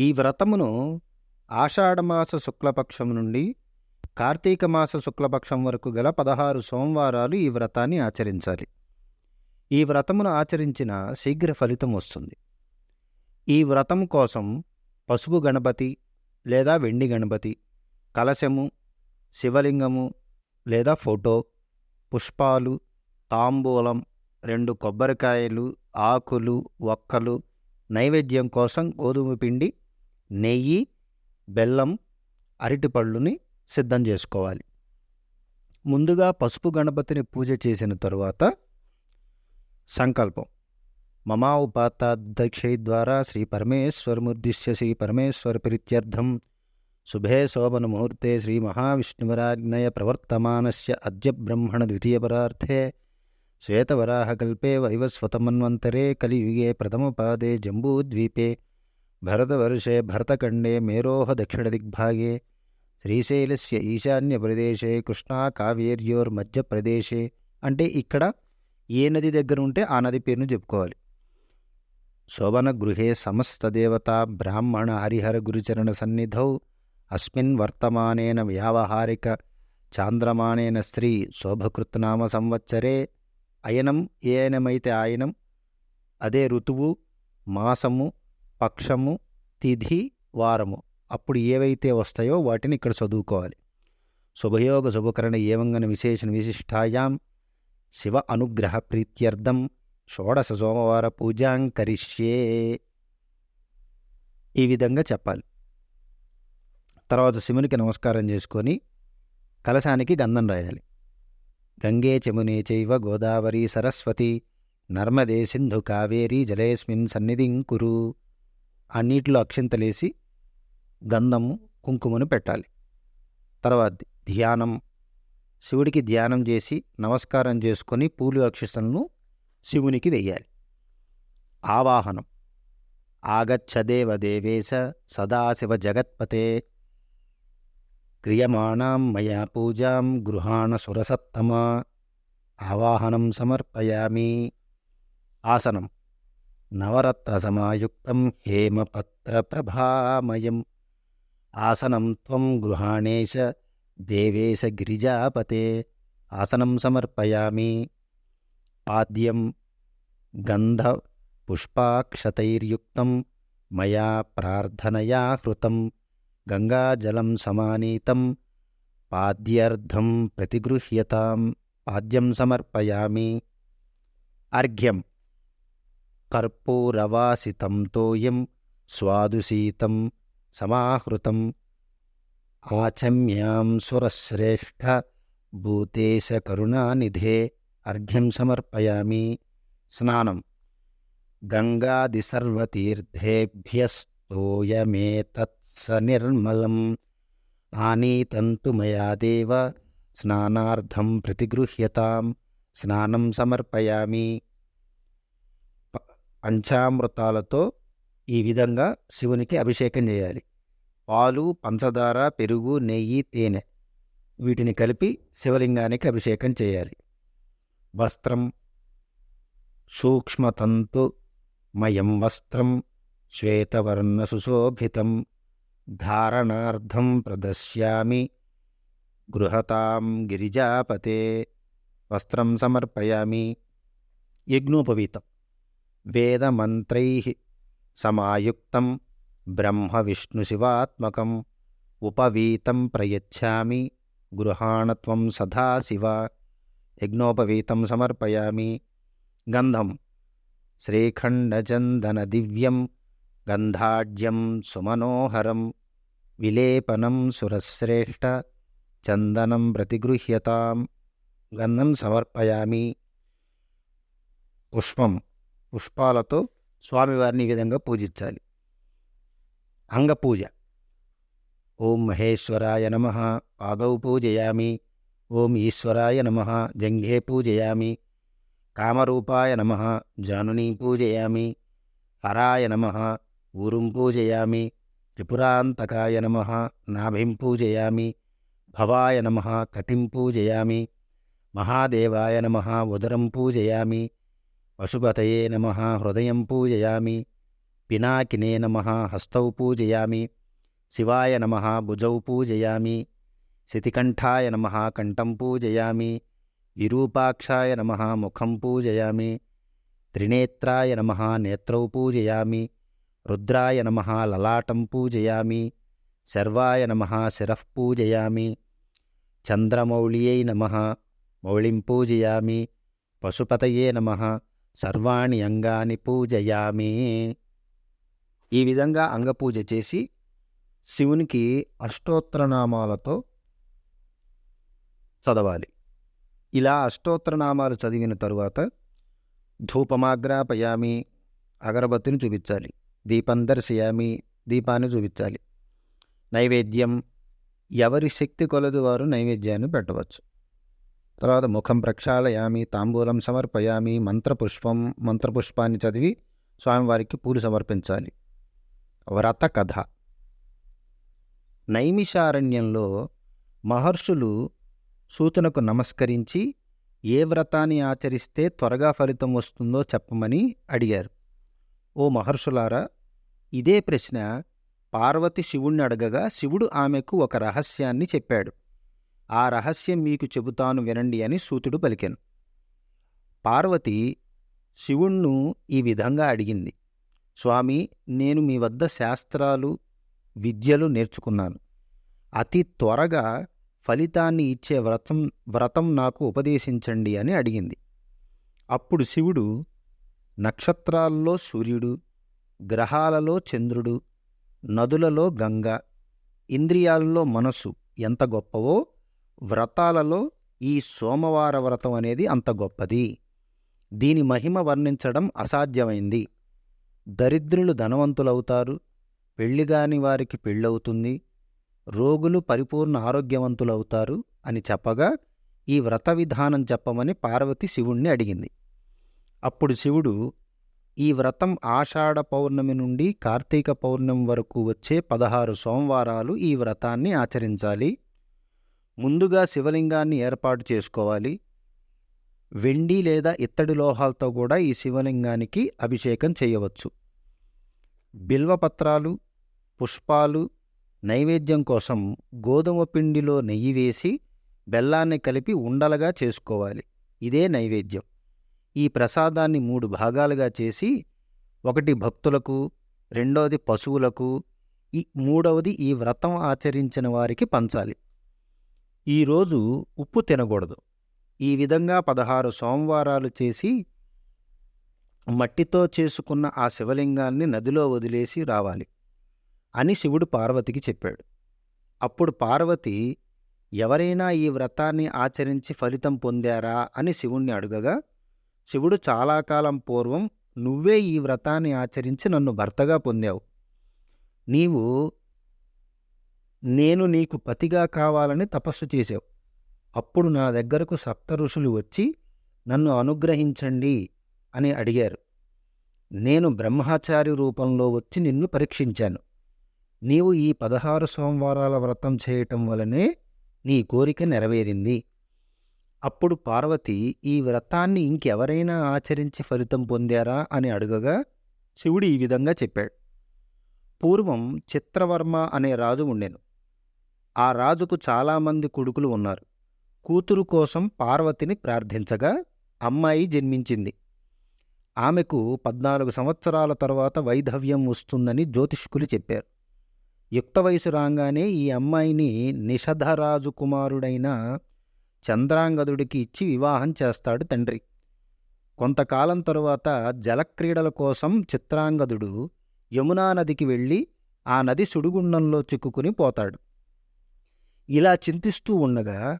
ఈ వ్రతమును ఆషాఢమాస శుక్లపక్షం నుండి కార్తీక మాస శుక్లపక్షం వరకు గల పదహారు సోమవారాలు ఈ వ్రతాన్ని ఆచరించాలి. ఈ వ్రతమును ఆచరించిన శీఘ్ర ఫలితం వస్తుంది. ఈ వ్రతం కోసం పసుపు గణపతి లేదా వెండి గణపతి కలశము శివలింగము లేదా ఫోటో పుష్పాలు తాంబూలం రెండు కొబ్బరికాయలు ఆకులు ఒక్కలు నైవేద్యం కోసం గోధుమ పిండి నెయ్యి బెల్లం అరటిపళ్ళుని సిద్ధం చేసుకోవాలి. ముందుగా పసుపు గణపతిని పూజ చేసిన తరువాత సంకల్పం. మమా ఉపాతాధ్యక్షై ద్వారా శ్రీ పరమేశ్వరముద్దిశ్య శ్రీ పరమేశ్వర ప్రీత్యర్థం శుభే శోభన ముహూర్తే శ్రీ మహావిష్ణువరాజ్ఞయ ప్రవర్తమానస్య అద్య బ్రహ్మణ ద్వితీయపరార్థే శ్వేతవరాహకల్పే వైవస్వతమన్వంతరే కలియుగే ప్రథమపాదే జంబూద్వీపే. భరతవర్షే భరతఖండే మేరోహ దక్షిణదిగ్భాగే శ్రీశైలస్య ఈశాన్య ప్రదేశే కృష్ణా కావేర్యోర్మధ్యప్రదేశే అంటే ఇక్కడ ఏ నది దగ్గర ఉంటే ఆ నది పేరును చెప్పుకోవాలి. శోభన గృహే సమస్త బ్రాహ్మణ హరిహర గురుచరణ సన్నిధౌ అస్మిన్ వర్తమానేన వ్యావహారిక చాంద్రమానేన స్త్రీ శోభకృత్నామ సంవత్సరే అయనం ఏ అయనమైతే ఆయనం అదే ఋతువు మాసము పక్షము తిథి వారము. అప్పుడు ఏవైతే వస్తాయో వాటిని ఇక్కడ చదువుకోవాలి. శుభయోగ శుభకరణ ఏవంగన విశేషణ విశిష్టాయాం శివ అనుగ్రహ ప్రీత్యర్థం షోడశ సోమవార పూజాం కరిష్యే. ఈ విధంగా చెప్పాలి. తర్వాత శివునికి నమస్కారం చేసుకొని కలశానికి గంధం రాయాలి. గంగే చమునే చైవ గోదావరి సరస్వతి నర్మదే సింధు కావేరీ జలేస్మిన్ సన్నిధిం కురు. ఆ నీటిలో అక్షింతలేసి గంధము కుంకుమను పెట్టాలి. తర్వాత ధ్యానం. శివుడికి ధ్యానం చేసి నమస్కారం చేసుకొని పూలు అక్షిస్తలను శివునికి వెయ్యాలి ఆవాహనం. ఆగచ్చదేవ దేవేశ సదాశివ జగత్పతే. క్రియమాణం మయా పూజాం గృహాణ సురసప్తమా ఆవాహనం సమర్పయామి. ఆసనం. నవరత్నసమాయుక్తం హేమపత్రప్రభామయం ఆసనం త్వం గృహాణేశ దేవేశ గిరిజాపతే ఆసనం సమర్పయామి పాద్యం గంధ పుష్పాక్షతైర్యుక్తం మయా ప్రార్థనయా హృతం గంగాజలం సమానీతం పాద్యర్థం ప్రతిగృహ్యతాం పాద్యం సమర్పయామి అర్ఘ్యం కర్పూరవాసితం తోయం స్వాదుశీతం సమాహృతం. ఆచమ్యాం సురశ్రేష్ఠ భూతేశ కరుణానిధే అర్ఘ్యం సమర్పయామి. స్నానం. గంగాదిసర్వతీర్థేభ్యస్తోయమేతత్స నిర్మలం ఆనీతంతు మయా దేవ స్నానార్థం ప్రతిగృహ్యతాం స్నానం సమర్పయామి. పంచామృతాలతో ఈ విధంగా శివునికి అభిషేకం చేయాలి. పాలు పంచదార పెరుగు నెయ్యి తేనె వీటిని కలిపి శివలింగానికి అభిషేకం చేయాలి. వస్త్రం సూక్ష్మతంతు మయం వస్త్రం శ్వేతవర్ణ సుశోభితం ధారణార్థం ప్రదశ్యామి గృహతాం గిరిజాపతే వస్త్రం సమర్పయామి యజ్ఞోపవీతం. వేదమంత్రై సమాయుక్తం బ్రహ్మ విష్ణు ఉపవీతం ప్రయచ్ఛామి గృహాణత్వం సదాశివ యజ్ఞోపవీతం సమర్పయామి గంధం శ్రీఖండచందన దివ్యం గంధాఢ్యం సుమనోహరం విలేపనం సురశ్రేష్ట చందనం ప్రతిగృహ్యతాం గంధం సమర్పయామి పుష్పం పుష్పాలతో స్వామివారిని ఈ విధంగా పూజించాలి. అంగపూజ ఓం మహేశ్వరాయ నమ. పాదౌ పూజయామి. ఓం ఈశ్వరాయ నమ. జంఘే పూజయామి. కామరూపాయ నమ. జానునీ పూజయామి. హరాయ నమ. ఊరుం పూజయామి. త్రిపురాంతకాయ నమ. నాభిం పూజయామి. భవాయ నమ. కటిం పూజయామి. మహాదేవాయ నమ. ఉదరం పూజయామి. పశుపతయే నమ హృదయం పూజయామి పినాకినే నమ హస్తౌ పూజయామి శివాయ నమ భుజౌ పూజయామి శితికంఠాయ నమ కంఠం పూజయామి విరూపాక్షాయ నమ ముఖం పూజయామి త్రినేత్రాయ నమ నేత్రౌ పూజయామి రుద్రాయ నమ లలాటం పూజయామి శర్వాయ నమ శిరః పూజయామి చంద్రమౌళియై నమ మౌళిం పూజయామి పశుపతయే నమ సర్వాణి అంగాని పూజయామి. ఈ విధంగా అంగపూజ చేసి శివునికి అష్టోత్తరనామాలతో చదవాలి. ఇలా అష్టోత్తరనామాలు చదివిన తరువాత ధూపమాగ్రాపయామి అగరబత్తిని చూపించాలి. దీపం దర్శయామి దీపాన్ని చూపించాలి. నైవేద్యం ఎవరి శక్తి కొలది వారు నైవేద్యాన్ని పెట్టవచ్చు. తర్వాత ముఖం ప్రక్షాళయామి తాంబూలం సమర్పయామి మంత్రపుష్పం మంత్రపుష్పాన్ని చదివి స్వామివారికి పూలు సమర్పించాలి. వ్రత కథ. నైమిషారణ్యంలో మహర్షులు సూతనకు నమస్కరించి ఏ వ్రతాన్ని ఆచరిస్తే త్వరగా ఫలితం వస్తుందో చెప్పమని అడిగారు. ఓ మహర్షులారా ఇదే ప్రశ్న పార్వతి శివుణ్ణి అడగగా శివుడు ఆమెకు ఒక రహస్యాన్ని చెప్పాడు. ఆ రహస్యం మీకు చెబుతాను వినండి అని సూతుడు పలికెను. పార్వతి శివుణ్ణు ఈ విధంగా అడిగింది. స్వామి నేను మీ వద్ద శాస్త్రాలు విద్యలు నేర్చుకున్నాను. అతి త్వరగా ఫలితాన్ని ఇచ్చే వ్రతం వ్రతం నాకు ఉపదేశించండి అని అడిగింది. అప్పుడు శివుడు నక్షత్రాల్లో సూర్యుడు గ్రహాలలో చంద్రుడు నదులలో గంగ ఇంద్రియాలలో మనసు ఎంత గొప్పవో వ్రతాలలో ఈ సోమవార వ్రతం అనేది అంత గొప్పది. దీని మహిమ వర్ణించడం అసాధ్యమైంది. దరిద్రులు ధనవంతులవుతారు పెళ్ళిగాని వారికి పెళ్ళవుతుంది రోగులు పరిపూర్ణ ఆరోగ్యవంతులవుతారు అని చెప్పగా ఈ వ్రత విధానం చెప్పమని పార్వతి శివుణ్ణి అడిగింది. అప్పుడు శివుడు ఈ వ్రతం ఆషాఢ పౌర్ణమి నుండి కార్తీక పౌర్ణమి వరకు వచ్చే పదహారు సోమవారాలు ఈ వ్రతాన్ని ఆచరించాలి. ముందుగా శివలింగాన్ని ఏర్పాటు చేసుకోవాలి. వెండి లేదా ఇత్తడి లోహాలతో కూడా ఈ శివలింగానికి అభిషేకం చేయవచ్చు. బిల్వపత్రాలు పుష్పాలు నైవేద్యం కోసం గోధుమ పిండిలో నెయ్యి వేసి బెల్లాన్ని కలిపి ఉండలుగా చేసుకోవాలి. ఇదే నైవేద్యం. ఈ ప్రసాదాన్ని మూడు భాగాలుగా చేసి ఒకటి భక్తులకు రెండవది పశువులకు ఈ మూడవది ఈ వ్రతం ఆచరించిన వారికి పంచాలి. ఈరోజు ఉప్పు తినకూడదు. ఈ విధంగా పదహారు సోమవారాలు చేసి మట్టితో చేసుకున్న ఆ శివలింగాన్ని నదిలో వదిలేసి రావాలి అని శివుడు పార్వతికి చెప్పాడు. అప్పుడు పార్వతి ఎవరైనా ఈ వ్రతాన్ని ఆచరించి ఫలితం పొందారా? అని శివుణ్ణి అడుగగా శివుడు చాలా కాలం పూర్వం నువ్వే ఈ వ్రతాన్ని ఆచరించి నన్ను భర్తగా పొందావు. నీవు నేను నీకు పతిగా కావాలని తపస్సు చేశావు. అప్పుడు నా దగ్గరకు సప్త ఋషులు వచ్చి నన్ను అనుగ్రహించండి అని అడిగారు. నేను బ్రహ్మచారి రూపంలో వచ్చి నిన్ను పరీక్షించాను. నీవు ఈ పదహారు సోమవారాల వ్రతం చేయటం వలనే నీ కోరిక నెరవేరింది. అప్పుడు పార్వతి ఈ వ్రతాన్ని ఇంకెవరైనా ఆచరించి ఫలితం పొందారా అని అడగగా శివుడు ఈ విధంగా చెప్పాడు. పూర్వం చిత్రవర్మ అనే రాజు ఉండెను. ఆ రాజుకు చాలామంది కొడుకులు ఉన్నారు. కూతురు కోసం పార్వతిని ప్రార్థించగా అమ్మాయి జన్మించింది. ఆమెకు పద్నాలుగు సంవత్సరాల తర్వాత వైధవ్యం వస్తుందని జ్యోతిష్కులు చెప్పారు. యుక్త వయసు రాగానే ఈ అమ్మాయిని నిషధరాజు కుమారుడైన చంద్రాంగదుడికి ఇచ్చి వివాహం చేస్తాడు తండ్రి. కొంతకాలం తరువాత జలక్రీడల కోసం చిత్రాంగదుడు యమునా నదికి వెళ్ళి ఆ నది సుడిగుండంలో చిక్కుకుని పోతాడు. ఇలా చింతిస్తూ ఉండగా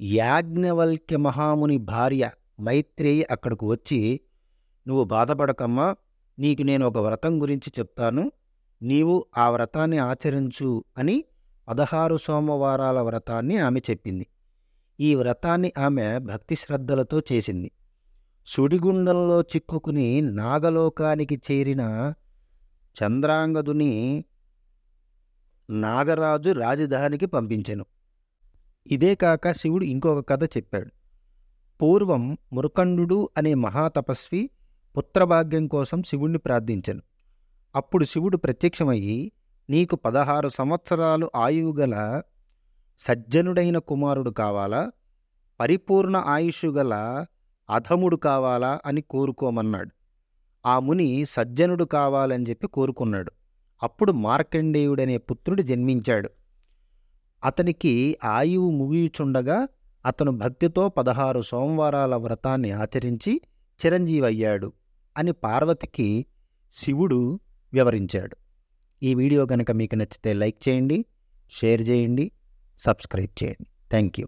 యాజ్ఞవల్క్య మహాముని భార్య మైత్రేయి అక్కడకు వచ్చి నువ్వు బాధపడకమ్మా నీకు నేను ఒక వ్రతం గురించి చెప్తాను. నీవు ఆ వ్రతాన్ని ఆచరించు అని పదహారు సోమవారాల వ్రతాన్ని ఆమె చెప్పింది. ఈ వ్రతాన్ని ఆమె భక్తి శ్రద్ధలతో చేసింది. సుడిగుండంలో చిక్కుకుని నాగలోకానికి చేరిన చంద్రాంగదుని నాగరాజు రాజధానికి పంపించెను. ఇదే కాక శివుడు ఇంకొక కథ చెప్పాడు. పూర్వం మురుకండు అనే మహాతపస్వి పుత్రభాగ్యం కోసం శివుణ్ణి ప్రార్థించెను. అప్పుడు శివుడు ప్రత్యక్షమయ్యి నీకు పదహారు సంవత్సరాలు ఆయువు గల సజ్జనుడైన కుమారుడు కావాలా? పరిపూర్ణ ఆయుషు గల అధముడు కావాలా? అని కోరుకోమన్నాడు. ఆ ముని సజ్జనుడు కావాలని చెప్పి కోరుకున్నాడు. అప్పుడు మార్కండేయుడనే పుత్రుడు జన్మించాడు. అతనికి ఆయువు ముగియుచుండగా అతను భక్తితో పదహారు సోమవారాల వ్రతాన్ని ఆచరించి చిరంజీవయ్యాడు అని పార్వతికి శివుడు వివరించాడు. ఈ వీడియో కనుక మీకు నచ్చితే లైక్ చేయండి షేర్ చేయండి సబ్స్క్రైబ్ చేయండి. Thank you.